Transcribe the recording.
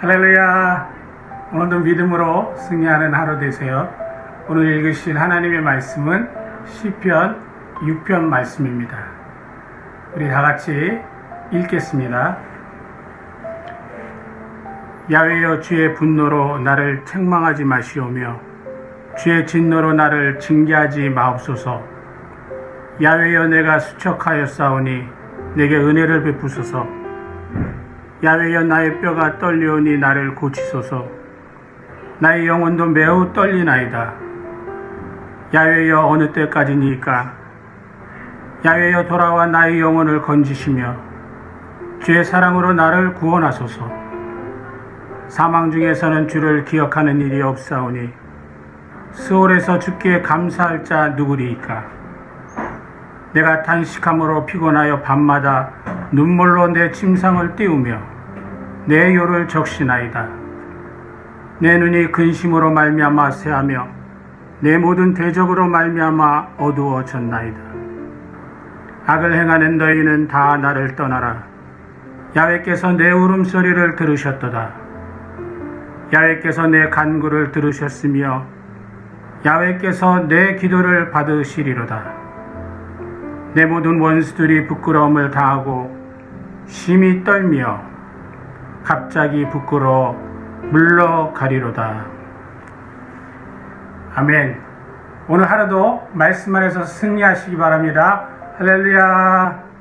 할렐루야. 오늘도 믿음으로 승리하는 하루 되세요. 오늘 읽으실 하나님의 말씀은 시편 6편 말씀입니다. 우리 다 같이 읽겠습니다. 야외여 주의 분노로 나를 책망하지 마시오며 주의 진노로 나를 징계하지 마옵소서. 야외여 내가 수척하였사오니 내게 은혜를 베푸소서. 야외여 나의 뼈가 떨리오니 나를 고치소서. 나의 영혼도 매우 떨리나이다. 야외여 어느 때까지니까? 야외여 돌아와 나의 영혼을 건지시며 주의 사랑으로 나를 구원하소서. 사망 중에서는 주를 기억하는 일이 없사오니 스올에서 주께 감사할 자 누구리이까? 내가 탄식함으로 피곤하여 밤마다 눈물로 내 침상을 띄우며 내 요를 적시나이다. 내 눈이 근심으로 말미암아 새하며 내 모든 대적으로 말미암아 어두워졌나이다. 악을 행하는 너희는 다 나를 떠나라. 야외께서 내 울음소리를 들으셨도다. 야외께서 내 간구를 들으셨으며 야외께서 내 기도를 받으시리로다. 내 모든 원수들이 부끄러움을 당하고 심히 떨며 갑자기 부끄러워 물러가리로다. 아멘. 오늘 하루도 말씀 안에서 승리하시기 바랍니다. 할렐루야.